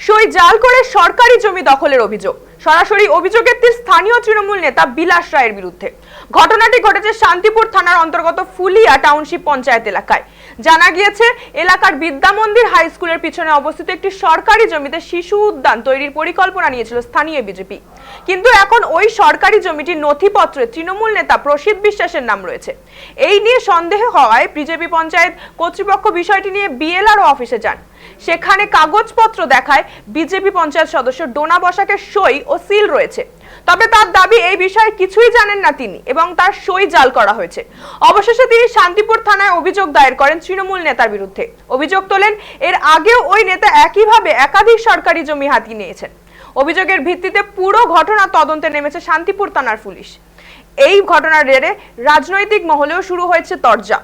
সই জাল করে সরকারি জমি দখলের অভিযোগ। সরাসরি অভিযোগের তীর স্থানীয় তৃণমূল নেতা বিলাস রায়ের বিরুদ্ধে। ঘটনাটি ঘটেছে শান্তিপুর থানার অন্তর্গত ফুলিয়া টাউনশিপ পঞ্চায়েত এলাকায়। জানা গিয়েছে, এলাকার বিদ্যা মন্দির হাই স্কুলের পিছনে অবস্থিত একটি সরকারি জমিতে শিশু উদ্যান তৈরির পরিকল্পনা নিয়েছিল স্থানীয় বিজেপি। কিন্তু এখন ওই সরকারি জমিটির নথিপত্রে তৃণমূল নেতা প্রসিদ্ধ বিশ্বাসের নাম রয়েছে। এই নিয়ে সন্দেহ হওয়ায় বিজেপি পঞ্চায়েত কর্তৃপক্ষ বিষয়টি নিয়ে বিএলআরও অফিসে যান। সেখানে কাগজপত্র দেখায় বিজেপি পঞ্চায়েত সদস্য ডোনা বসাকের সই ও সিল রয়েছে। তবে তার দাবি এই বিষয়ে কিছুই জানেন না তিনি এবং তার সই জাল করা হয়েছে। অবশেষে তিনি শান্তিপুর থানায় অভিযোগ দায়ের করেন তৃণমূল নেতার বিরুদ্ধে। অভিযোগ তোলেন, এর আগেও ওই নেতা একইভাবে একাধিক সরকারি জমি হাতিয়ে নিয়েছেন। অভিযোগের ভিত্তিতে পুরো ঘটনা তদন্তে নেমেছে শান্তিপুর থানার পুলিশ। এই ঘটনার জেরে রাজনৈতিক মহলেও শুরু হয়েছে তরজা।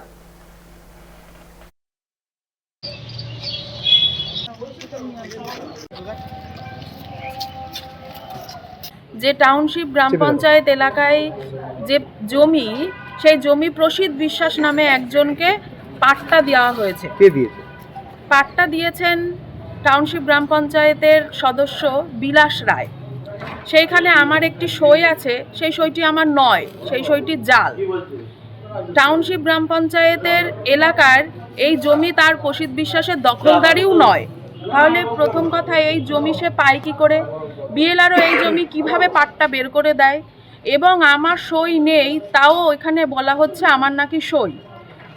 যে টাউনশিপ গ্রাম পঞ্চায়েত এলাকায় যে জমি সেই জমি প্রসিদ্ধ বিশ্বাস নামে একজনকে পাট্টা দেওয়া হয়েছে। কে দিয়েছে? পাট্টা দিয়েছেন টাউনশিপ গ্রাম পঞ্চায়েতের সদস্য বিলাস রায়। সেইখানে আমার একটি সই আছে সেই সইটি আমার নয় সেই সইটি জাল। টাউনশিপ গ্রাম পঞ্চায়েতের এলাকার এই জমি তার প্রসিদ্ধ বিশ্বাসের দখলদারিও নয়। তাহলে প্রথম কথা এই জমি সে পায় কি করে? বিএলআরও এই জমি কীভাবে পাট্টা বের করে দেয়? এবং আমার সই নেই, তাও এখানে বলা হচ্ছে আমার নাকি সই।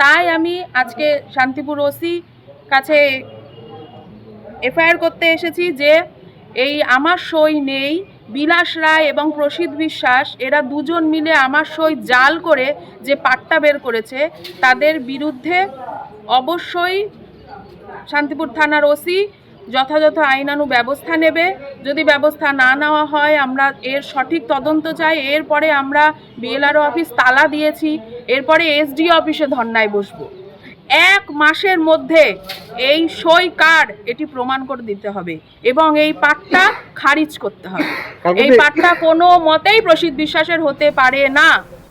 তাই আমি আজকে শান্তিপুর ওসি কাছে এফআইআর করতে এসেছি যে এই আমার সই নেই, বিলাস রায় এবং প্রসিদ্ধ বিশ্বাস, এরা দুজন মিলে আমার সই জাল করে যে পাট্টা বের করেছে, তাদের বিরুদ্ধে অবশ্যই শান্তিপুর থানার ওসি যথাযথ আইনানু ব্যবস্থা নেবে। যদি ব্যবস্থা না নেওয়া হয় আমরা এর সঠিক তদন্ত চাই। এরপরে আমরা বিএলআরও অফিস তালা দিয়েছি। এরপরে এসডিও অফিসে ধর্নায় বসবো। এক মাসের মধ্যে এই সই কার এটি প্রমাণ করে দিতে হবে এবং এই পাটটা খারিজ করতে হবে। এই পাটটা কোনো মতেই প্রসিদ্ধ বিশ্বাসের হতে পারে না।